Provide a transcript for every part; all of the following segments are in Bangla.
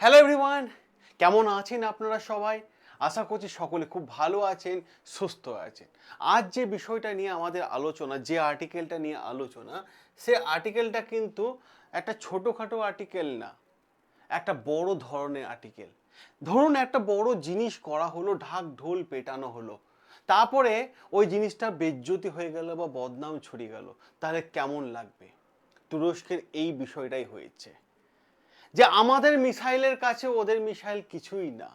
হ্যালো এভরিওয়ান কেমন আছেন আপনারা সবাই? আশা করছি সকলে খুব ভালো আছেন, সুস্থ আছেন। আজ যে বিষয়টা নিয়ে আমাদের আলোচনা, যে আর্টিকেলটা নিয়ে আলোচনা, সে আর্টিকেলটা কিন্তু একটা ছোটোখাটো আর্টিকেল না, একটা বড় ধরনের আর্টিকেল ধরুন একটা বড় জিনিস করা হলো, ঢাক ঢোল পেটানো হলো, তারপরে ওই জিনিসটা বেজ্জতি হয়ে গেল বা বদনাম ছড়িয়ে গেল, তাহলে কেমন লাগবে? তুরস্কের এই বিষয়টাই হয়েছে। যে আমাদের মিসাইলের কাছে ওদের মিসাইল কিছুই না।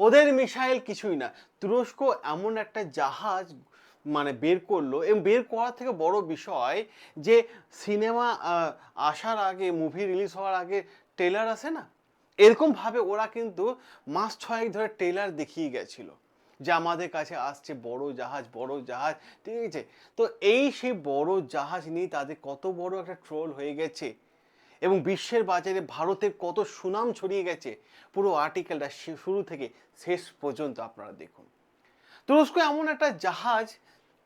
ওদের মিসাইল কিছুই না। তুরস্ক এমন একটা জাহাজ মানে বের করল এবং বের করার থেকে বড় বিষয় যে সিনেমা আসার আগে মুভি রিলিজ হওয়ার আগে ট্রেলার আসে না? এরকমভাবে ওরা কিন্তু মাস ছয়েক ধরে ট্রেলার দেখিয়ে গেছিল যে আমাদের কাছে আসছে বড় জাহাজ বড় জাহাজ, ঠিক আছে? তো এই সেই বড় জাহাজ নিয়ে তাদের কত বড় একটা ট্রোল হয়ে গেছে। এবং বিশ্বের বাজারে ভারতের কত সুনাম ছড়িয়ে গেছে, পুরো আর্টিকেলটা শুরু থেকে শেষ পর্যন্ত আপনারা দেখুন। তুরস্ক এমন একটা জাহাজ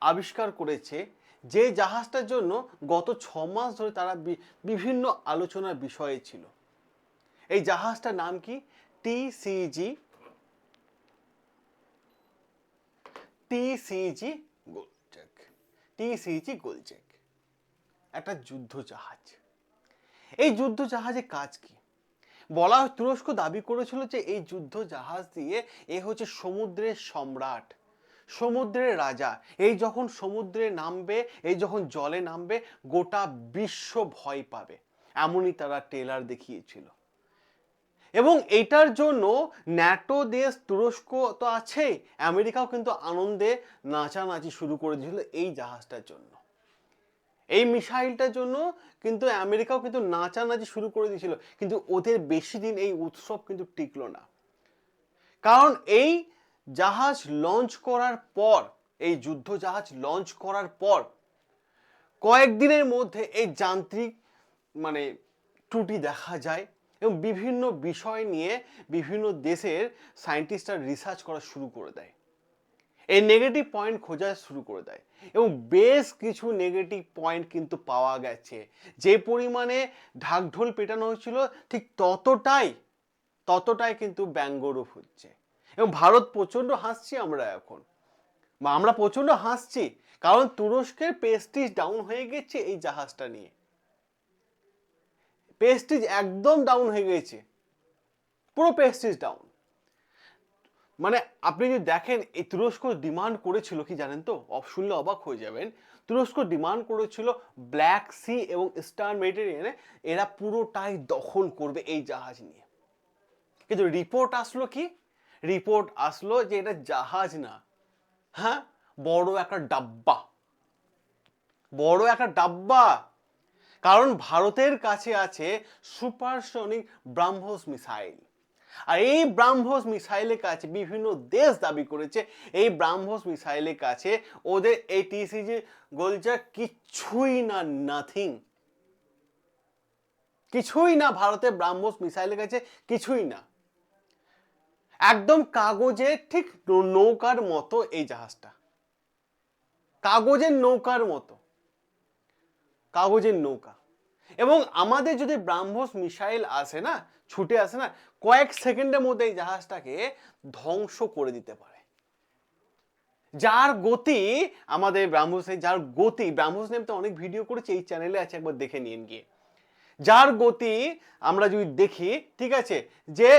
আবিষ্কার করেছে, যে জাহাজটার জন্য গত ছ মাস ধরে তারা বিভিন্ন আলোচনার বিষয়ে ছিল। এই জাহাজটার নাম কি? TCG TCG Golcuk. TCG Golcuk. একটা যুদ্ধ জাহাজ। এই যুদ্ধ জাহাজে কাজ কি? বলা তুরস্ক দাবি করেছিল যে এই যুদ্ধ জাহাজ দিয়ে এ হচ্ছে সমুদ্রের সম্রাট, সমুদ্রের রাজা। এই যখন সমুদ্রে নামবে, এই যখন জলে নামবে, গোটা বিশ্ব ভয় পাবে। এমনই তারা টেলার দেখিয়েছিল। এবং এটার জন্য ন্যাটো দেশ তুরস্ক তো আছে আমেরিকাও কিন্তু আনন্দে নাচানাচি শুরু করে দিয়েছিল এই জাহাজটার জন্য। এই মিসাইলটার জন্য কিন্তু আমেরিকাও কিন্তু নাচানাচি শুরু করে দিয়েছিল। কিন্তু ওদের বেশি দিন এই উৎসব কিন্তু টিকলো না। কারণ এই জাহাজ লঞ্চ করার পর, এই যুদ্ধ জাহাজ লঞ্চ করার পর কয়েকদিনের মধ্যে এই যান্ত্রিক মানে ত্রুটি দেখা যায় এবং বিভিন্ন বিষয় নিয়ে বিভিন্ন দেশের সায়েন্টিস্টরা রিসার্চ করা শুরু করে দেয়। এই নেগেটিভ পয়েন্ট খোঁজা শুরু করে দেয়। এবং বেশ কিছু নেগেটিভ পয়েন্ট কিন্তু পাওয়া গেছে। যে পরিমাণে ঢাকঢোল পেটানো হয়েছিল, ঠিক ততটাই ততটাই কিন্তু ব্যঙ্গরূপ হচ্ছে। এবং ভারত প্রচণ্ড হাসছি আমরা এখন। বা আমরা প্রচণ্ড হাসছি, কারণ তুরস্কের পেস্টিজ ডাউন হয়ে গেছে এই জাহাজটা নিয়ে। পেস্টিজ একদম ডাউন হয়ে গেছে। পুরো পেস্টিজ ডাউন মানে আপনি যদি দেখেন, এই তুরস্ক ডিমান্ড করেছিল কি জানেন তো? শুনলে অবাক হয়ে যাবেন। তুরস্ক ডিমান্ড করেছিল ব্ল্যাক সি এবং স্টার মেডিটেরিয়ানে এরা পুরোটাই দখল করবে এই জাহাজ নিয়ে। কিন্তু রিপোর্ট আসলো কি? রিপোর্ট আসলো যে এটা জাহাজ না। হ্যাঁ? বড় একটা ডাব্বা। বড় একটা ডাব্বা। কারণ ভারতের কাছে আছে সুপারসনিক ব্রাহ্মস মিসাইল। আর এই ব্রাহ্মস মিসাইলের কাছে বিভিন্ন দেশ দাবি করেছে। এই ব্রাহ্মস মিসাইলের কাছে ওদের এই টিসিজি গোলজা কিছুই না নাথিং কিছুই না ভারতের ব্রাহ্মস মিসাইলের কাছে কিছুই না। একদম কাগজে ঠিক নৌকার মতো এই জাহাজটা। কাগজের নৌকার মতো। কাগজের নৌকা। এবং আমাদের যদি ব্রাহ্মস মিসাইল আসে না, ছুটে আসে না, কয়েক সেকেন্ডের মধ্যে এই জাহাজটাকে ধ্বংস করে দিতে পারে। যার গতি আমাদের ব্রাহ্মসের যার গতি, ব্রাহ্মস নিয়ে আমি তো অনেক ভিডিও করেছে, এই চ্যানেলে আছে, একবার দেখে নিন গিয়ে। যার গতি আমরা যদি দেখি, ঠিক আছে, যে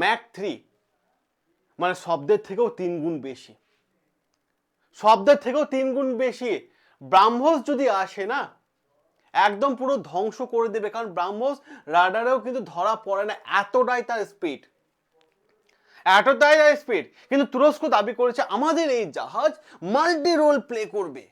ম্যাক থ্রি মানে শব্দের থেকেও তিন গুণ বেশি। শব্দের থেকেও তিন গুণ বেশি। ব্রাহ্মস যদি আসে না একদম পুরো ধ্বংস করে দেবে, কারণ ব্রাহ্মস রাডারেও কিন্তু ধরা পড়ে না, এতটাই তার স্পিড এতটাই তার স্পিড কিন্তু তুরস্ক দাবি করেছে, আমাদের এই জাহাজ মাল্টি রোল প্লে করবে।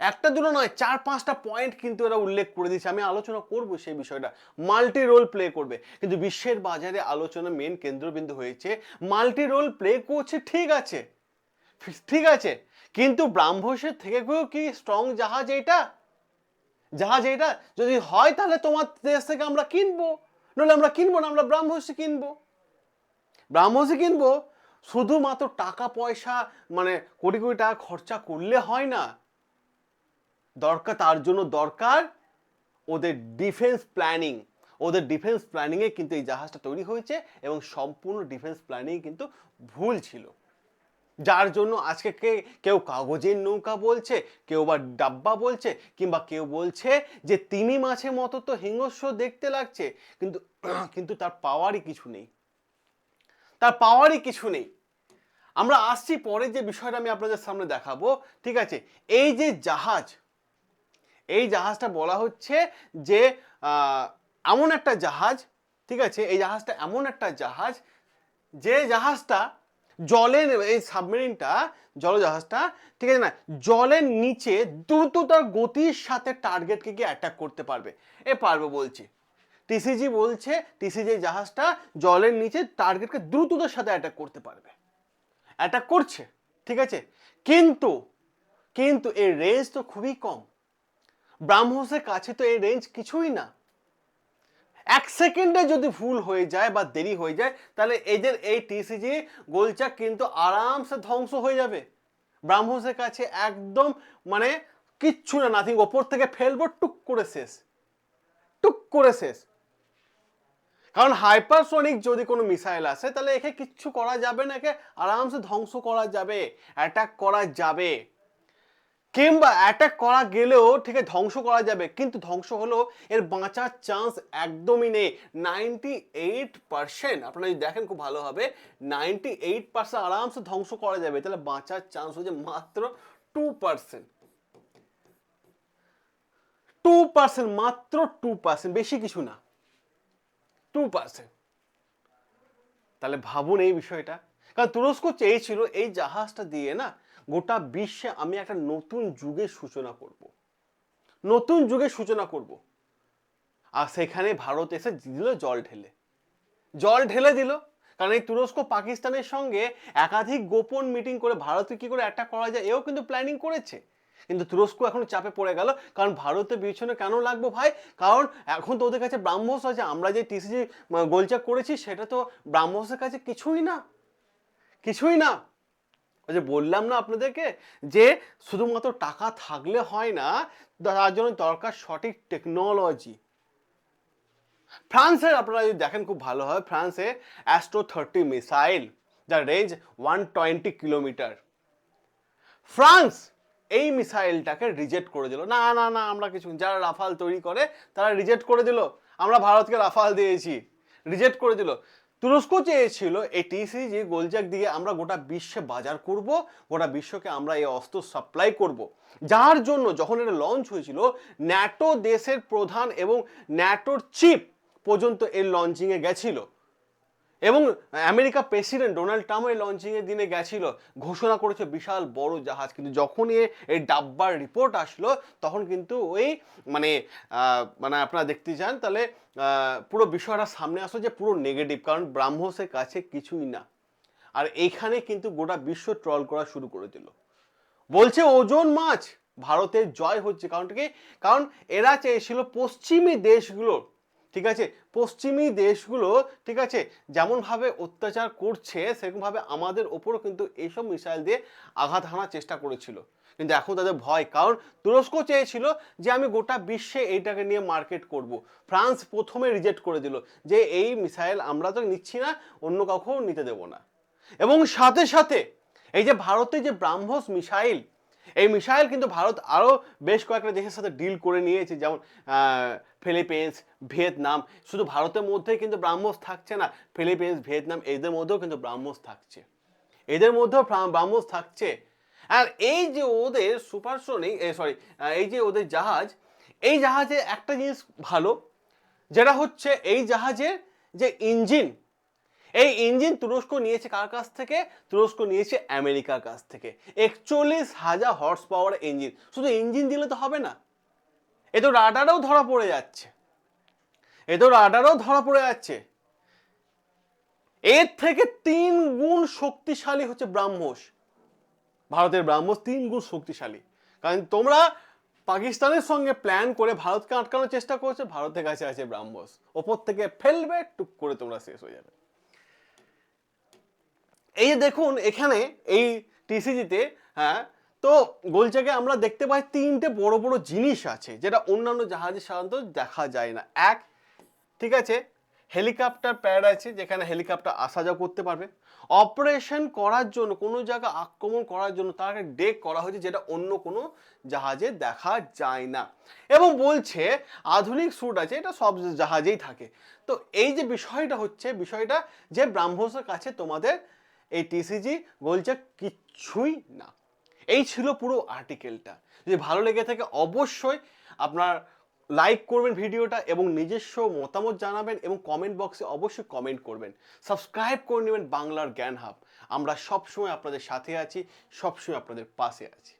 একটা দুটো নয়, চার পাঁচটা পয়েন্ট কিন্তু এরা উল্লেখ করে দিয়েছে। আমি আলোচনা করব সেই বিষয়টা। মাল্টি রোল প্লে করবে। কিন্তু বিশ্বের বাজারে আলোচনা মেন কেন্দ্রবিন্দু হয়েছে মাল্টি রোল প্লে করছে, ঠিক আছে। ঠিক আছে। কিন্তু ব্রাহ্মসের থেকে কি স্ট্রং জাহাজ এটা জাহাজ এটা যদি হয় তাহলে তোমার দেশ থেকে আমরা কিনবো। নইলে আমরা কিনবো না, আমরা ব্রাহ্মসে কিনবো। ব্রাহ্মসে কিনবো, শুধুমাত্র টাকা, পয়সা মানে কোটি কোটি টাকা খরচা করলে হয় না। দরকার, তার জন্য দরকার ওদের ডিফেন্স প্ল্যানিং ওদের ডিফেন্স প্ল্যানিংয়ে কিন্তু এই জাহাজটা তৈরি হয়েছে এবং সম্পূর্ণ ডিফেন্স প্ল্যানিং কিন্তু ভুল ছিল। যার জন্য আজকে কে, কেউ কাগজের নৌকা বলছে, কেউ বা ডাব্বা বলছে, কিংবা কেউ বলছে যে তিনি মাছের মতো তো হিংস্র দেখতে লাগছে, কিন্তু কিন্তু তার পাওয়ারই কিছু নেই। তার পাওয়ারই কিছু নেই। আমরা আসছি পরে যে বিষয়টা আমি আপনাদের সামনে দেখাবো, ঠিক আছে? এই যে জাহাজ, এই জাহাজটা বলা হচ্ছে যে এমন একটা জাহাজ, ঠিক আছে? এই জাহাজটা এমন একটা জাহাজ, যে জাহাজটা জলের এই সাবমেরিনটা, জলজাহাজটা, ঠিক আছে না? জলের নিচে দ্রুততার গতির সাথে টার্গেটকে গিয়ে অ্যাটাক করতে পারবে। এ পারবে বলছি। টিসিজি বলছে টিসিজি জাহাজটা জলের নিচে টার্গেটকে দ্রুততার সাথে অ্যাটাক করতে পারবে। অ্যাটাক করছে, ঠিক আছে? কিন্তু কিন্তু এর রেঞ্জ তো খুবই কম। ব্রাহ্মসের কাছে তো এই রেঞ্জ কিছুই না। এক সেকেন্ডে যদি ভুল হয়ে যায় বা দেরি হয়ে যায়, তাহলে এদের এই টিসিজি গোলচাক কিন্তু আরামসে ধ্বংস হয়ে যাবে। ব্রাহ্মসের কাছে একদম মানে কিচ্ছু না নাথিং ওপর থেকে ফেলব, টুক করে শেষ। টুক করে শেষ। কারণ হাইপারসোনিক যদি কোনো মিসাইল আসে, তাহলে একে কিচ্ছু করা যাবে না, একে আরামসে ধ্বংস করা যাবে অ্যাটাক করা যাবে। কিংবা অ্যাটাক করা গেলেও ঠিক ধ্বংস করা যাবে, কিন্তু ধ্বংস হলেও এর বাঁচার চান্স একদমই নেই। নাইনটি এইট পার্সেন্ট আপনারা যদি দেখেন খুব ভালো হবে নাইনটি এইট পার্সেন্ট আরামসে ধ্বংস করা যাবে, তাহলে বাঁচার চান্স হচ্ছে মাত্র টু পার্সেন্ট টু পার্সেন্ট মাত্র টু পার্সেন্ট বেশি কিছু না। টু পার্সেন্ট তাহলে ভাবুন এই বিষয়টা। কারণ তুরস্ক চেয়েছিল এই জাহাজটা দিয়ে না গোটা বিশ্বে আমি একটা নতুন যুগের সূচনা করব। নতুন যুগের সূচনা করব। আর সেখানে ভারত এসে দিল জল ঢেলে। জল ঢেলে দিল। কারণ এই তুরস্ক পাকিস্তানের সঙ্গে একাধিক গোপন মিটিং করে ভারতকে কি করে অ্যাটাক করা যায়, এও কিন্তু প্ল্যানিং করেছে। কিন্তু তুরস্ক এখন চাপে পড়ে গেল। কারণ ভারতের পিছনে কেন লাগবো ভাই? কারণ এখন তো ওদের কাছে ব্রাহ্মস আছে। আমরা যে টিসিজি গোলচাক করেছি, সেটা তো ব্রাহ্মসের কাছে কিছুই না। কিছুই না। যে বললাম না আপনাদেরকে যে শুধুমাত্র টাকা থাকলে হয় না, তার জন্য দরকার সঠিক টেকনোলজি ফ্রান্সের আপনারা যদি দেখেন খুব ভালো হয়, ফ্রান্সে অ্যাস্ট্রো থার্টি মিসাইল যার range one twenty kilometre France এই মিসাইলটাকে রিজেক্ট করে দিল। না না না, আমরা কিছু যারা রাফাল তৈরি করে, তারা রিজেক্ট করে দিল। আমরা ভারতকে রাফাল দিয়েছি। রিজেক্ট করে দিল। তুরস্ক চেয়েছিল এই টিসিজি গোলজাক দিয়ে আমরা গোটা বিশ্বে বাজার করব, গোটা বিশ্বকে আমরা এই অস্ত্র সাপ্লাই করব। যার জন্য যখন এটা লঞ্চ হয়েছিল ন্যাটো দেশের প্রধান এবং ন্যাটোর চিপ পর্যন্ত এর লঞ্চিংয়ে গেছিল। এবং আমেরিকা প্রেসিডেন্ট ডোনাল্ড ট্রাম্প এই লঞ্চিংয়ের দিনে গেছিল, ঘোষণা করেছে বিশাল বড় জাহাজ। কিন্তু যখন এই ডাব্বার রিপোর্ট আসলো, তখন কিন্তু ওই মানে মানে আপনারা দেখতে চান, তাহলে পুরো বিষয়টা সামনে আসলো যে পুরো নেগেটিভ কারণ ব্রাহ্মসের কাছে কিছুই না। আর এইখানে কিন্তু গোটা বিশ্ব ট্রল করা শুরু করে দিল। বলছে ওজন মাছ, ভারতের জয় হচ্ছে। কারণ কি? কারণ এরা চেয়েছিল পশ্চিমী দেশগুলো ঠিক আছে? পশ্চিমী দেশগুলো, ঠিক আছে? যেমনভাবে অত্যাচার করছে, সেরকমভাবে আমাদের ওপরও কিন্তু এইসব মিসাইল দিয়ে আঘাত হানার চেষ্টা করেছিল। কিন্তু এখন তাদের ভয়, কারণ তুরস্ক চেয়েছিল যে আমি গোটা বিশ্বে এইটাকে নিয়ে মার্কেট করব। ফ্রান্স প্রথমে রিজেক্ট করে দিল যে এই মিসাইল আমরা তো নিচ্ছি না, অন্য কাউকেও নিতে দেবো না। এবং সাথে সাথে এই যে ভারতে যে ব্রাহ্মস মিসাইল এই মিসাইল কিন্তু ভারত আরও বেশ কয়েকটা দেশের সাথে ডিল করে নিয়েছে, যেমন ফিলিপিন্স, ভিয়েতনাম। শুধু ভারতের মধ্যেই কিন্তু ব্রাহ্মস থাকছে না, ফিলিপিন্স, ভিয়েতনাম, এদের মধ্যেও কিন্তু ব্রাহ্মস থাকছে। এদের মধ্যেও ব্রা- ব্রাহ্মস থাকছে। আর এই যে ওদের সুপারসোনিক সরি এই যে ওদের জাহাজ, এই জাহাজে একটা জিনিস ভালো, যেটা হচ্ছে এই জাহাজের যে ইঞ্জিন এই ইঞ্জিন তুরস্ক নিয়েছে কার কাছ থেকে? তুরস্ক নিয়েছে আমেরিকার কাছ থেকে। একচল্লিশ হাজার হর্স পাওয়ার ইঞ্জিন শুধু ইঞ্জিন দিলে তো হবে না। এ তো রাডারেও ধরা পড়ে যাচ্ছে। এ তো রাডারেও ধরা পড়ে যাচ্ছে। এর থেকে তিন গুণ শক্তিশালী হচ্ছে ব্রাহ্মস। ভারতের ব্রাহ্মস তিন গুণ শক্তিশালী। কারণ তোমরা পাকিস্তানের সঙ্গে প্ল্যান করে ভারতকে আটকানোর চেষ্টা করছে, ভারতের কাছে আছে ব্রাহ্মস। ওপর থেকে ফেলবে, টুক করে তোমরা শেষ হয়ে যাবে। এই যে দেখুন, এখানে এই টিসিজিতে হ্যাঁ তো গোলচাকে আমরা দেখতে পাই তিনটে বড় বড় জিনিস আছে, যেটা অন্যান্য জাহাজে সাধারণত দেখা যায় না। এক, ঠিক আছে, হেলিকপ্টার প্যাড আছে যেখানে হেলিকপ্টার আসা যাওয়া করতে পারবে। অপারেশন করার জন্য, কোনো জায়গা আক্রমণ করার জন্য তার ডেক করা হয়েছে, যেটা অন্য কোনো জাহাজে দেখা যায় না। এবং বলছে, আধুনিক স্যুট আছে, এটা সব জাহাজেই থাকে। তো এই যে বিষয়টা হচ্ছে, বিষয়টা যে ব্রাহ্মসের কাছে তোমাদের এই টিসিজি বলছে কিচ্ছুই না। এই ছিল পুরো আর্টিকেলটা যদি ভালো লেগে থাকে, অবশ্যই আপনার লাইক করবেন ভিডিওটা এবং নিজস্ব মতামত জানাবেন এবং কমেন্ট বক্সে অবশ্যই কমেন্ট করবেন। সাবস্ক্রাইব করে নেবেন বাংলার জ্ঞান হাব আমরা সবসময় আপনাদের সাথে আছি, সবসময় আপনাদের পাশে আছি।